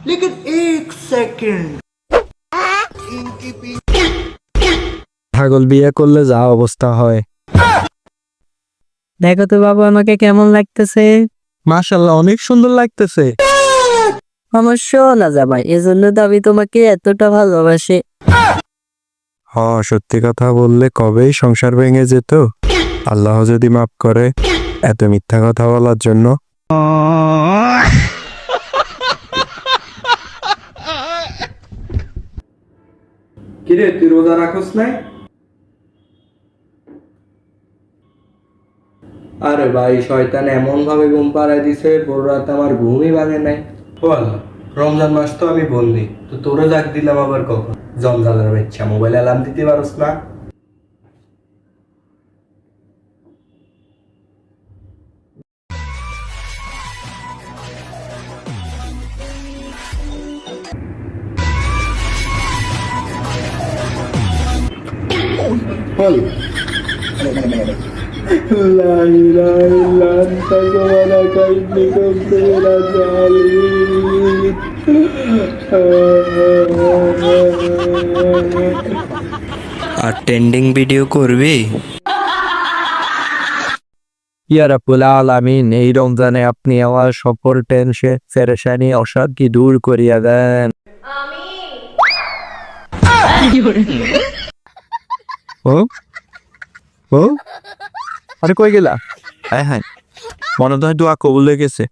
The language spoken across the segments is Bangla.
लेकिन एक सेकंड ছাগল বিয়ে করলে যা অবস্থা হয় দেখো তো বাবু আমাকে কেমন লাগতেছে মাশাল্লাহ অনেক সুন্দর লাগতেছে আমার শোনা জামাই এজন্য তো আমি তোমাকে এতটা ভালোবাসি হ সত্যি কথা বললে কবেই সংসার ভেঙে যেত আল্লাহ যদি মাফ করে এত মিথ্যা কথা বলার জন্য কিরে, তুই রোজা রাখোস নাই? আরে ভাই, শয়তান এমন ভাবে ঘুম পাড়ায় দিছে বড় রাত আমার ঘুমই ভাঙে নাই। বল রমজান মাস তো আমি বললি, তো তোরও জাগ দিলাম আবার কখন? জমজালের বাচ্চা, মোবাইল অ্যালার্ম দিতে পারস না? لا إله إلا أنت سبحانك إني كنت من الظالمين আর ট্রেন্ডিং ভিডিও করবি ইয়া রাব্বুল আলামিন এই রমজানে আপনি আমার সকল টেনশন পেরেশানি অশান্তি দূর করিয়া দেন ও ও আরে কই গেলা? হ্যাঁ হ্যাঁ। মনে হয় দোয়া কবুল হয়ে গেছে।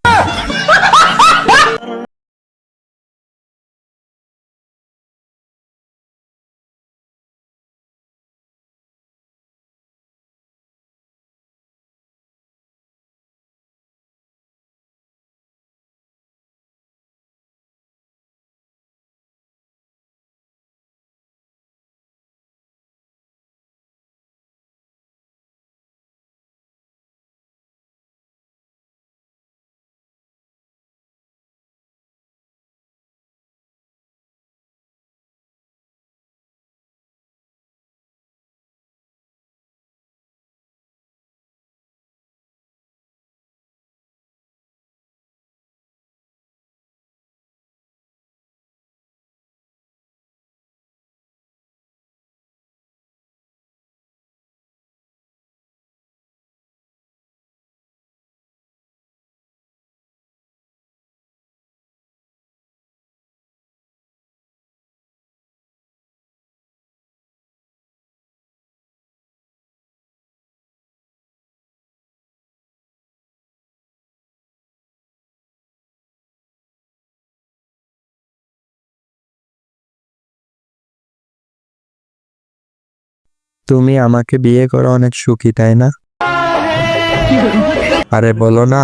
তুমি আমাকে বিয়ে করে অনেক সুখী তাই না? আরে বলো না।